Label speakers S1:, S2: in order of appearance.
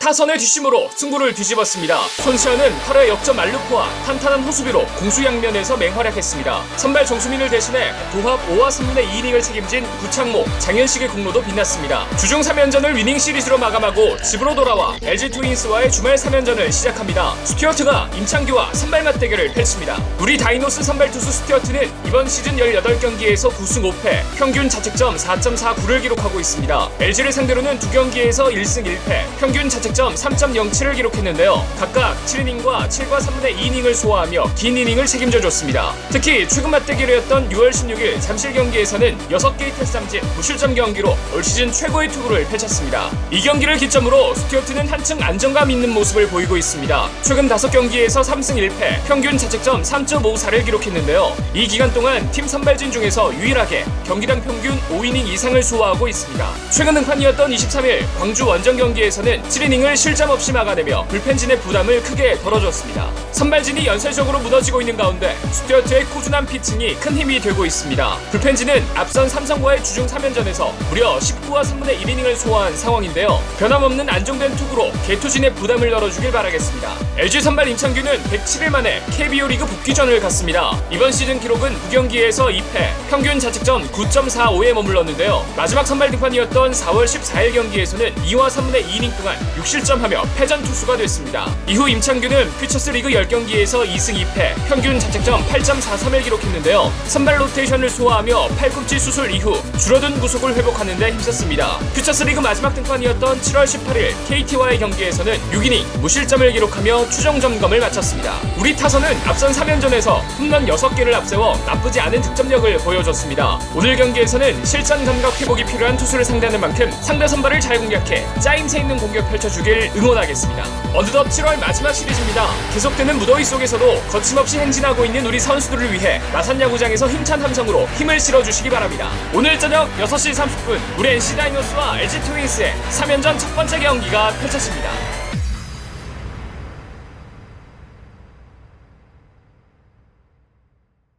S1: 타선의 뒷심으로 승부를 뒤집었습니다. 손시현은 8회 역전 만루포와 탄탄한 호수비로 공수 양면에서 맹활약했습니다. 선발 정수민을 대신해 도합 5와 3분의 2이닝을 책임진 구창모, 장현식의 공로도 빛났습니다. 주중 3연전을 위닝 시리즈로 마감하고 집으로 돌아와 LG 트윈스와의 주말 3연전을 시작합니다. 스튜어트가 임창규와 선발 맞대결을 펼칩니다. 우리 다이노스 선발 투수 스튜어트는 이번 시즌 18경기에서 9승 5패, 평균 자책점 4.49를 기록하고 있습니다. LG를 상대로는 두 경기에서 1승 1패, 평균 자책 점 3.07을 기록했는데요. 각각 7이닝과 7과 3분의 2이닝을 소화하며 긴 이닝을 책임져줬습니다. 특히 최근 맞대결이었던 6월 16일 잠실 경기에서는 6개의 탈삼진, 무실점 경기로 올 시즌 최고의 투구를 펼쳤습니다. 이 경기를 기점으로 스튜어트는 한층 안정감 있는 모습을 보이고 있습니다. 최근 5경기에서 3승 1패, 평균 자책점 3.54를 기록했는데요. 이 기간 동안 팀 선발진 중에서 유일하게 경기당 평균 5이닝 이상을 소화하고 있습니다. 최근 등판이었던 23일 광주 원정 경기에서는 7이닝 을 실점 없이 막아내며 불펜진의 부담을 크게 덜어줬습니다. 선발진이 연쇄적으로 무너지고 있는 가운데 스튜어트의 꾸준한 피칭이 큰 힘이 되고 있습니다. 불펜진은 앞선 삼성과의 주중 3연전에서 무려 19와 3분의 1이닝을 소화한 상황인데요. 변함없는 안정된 투구로 개투진의 부담을 덜어주길 바라겠습니다. LG 선발 임창규는 107일 만에 KBO 리그 복귀전을 갔습니다. 이번 시즌 기록은 9경기에서 2패, 평균 자책점 9.45에 머물렀는데요. 마지막 선발 등판이었던 4월 14일 경기에서는 2와 3분의 2이닝 동안 6 실점하며 패전 투수가 됐습니다. 이후 임창규는 퓨처스 리그 10경기에서 2승 2패, 평균 자책점 8.43을 기록했는데요. 선발 로테이션을 소화하며 팔꿈치 수술 이후 줄어든 구속을 회복하는데 힘썼습니다. 퓨처스 리그 마지막 등판이었던 7월 18일 KT와의 경기에서는 6이닝 무실점을 기록하며 추정 점검을 마쳤습니다. 우리 타선은 앞선 3연전에서 홈런 6개를 앞세워 나쁘지 않은 득점력을 보여줬습니다. 오늘 경기에서는 실전 감각 회복이 필요한 투수를 상대하는 만큼 상대 선발을 잘 공략해 짜임새 있는 공격 펼쳐주 길 응원하겠습니다. 어느덧 7월 마지막 시리즈입니다. 계속되는 무더위 속에서도 거침없이 행진하고 있는 우리 선수들을 위해 마산 야구장에서 힘찬 함성으로 힘을 실어주시기 바랍니다. 오늘 저녁 6시 30분 우리 NC 다이노스와 LG 트윈스의 3연전 첫 번째 경기가 펼쳐집니다.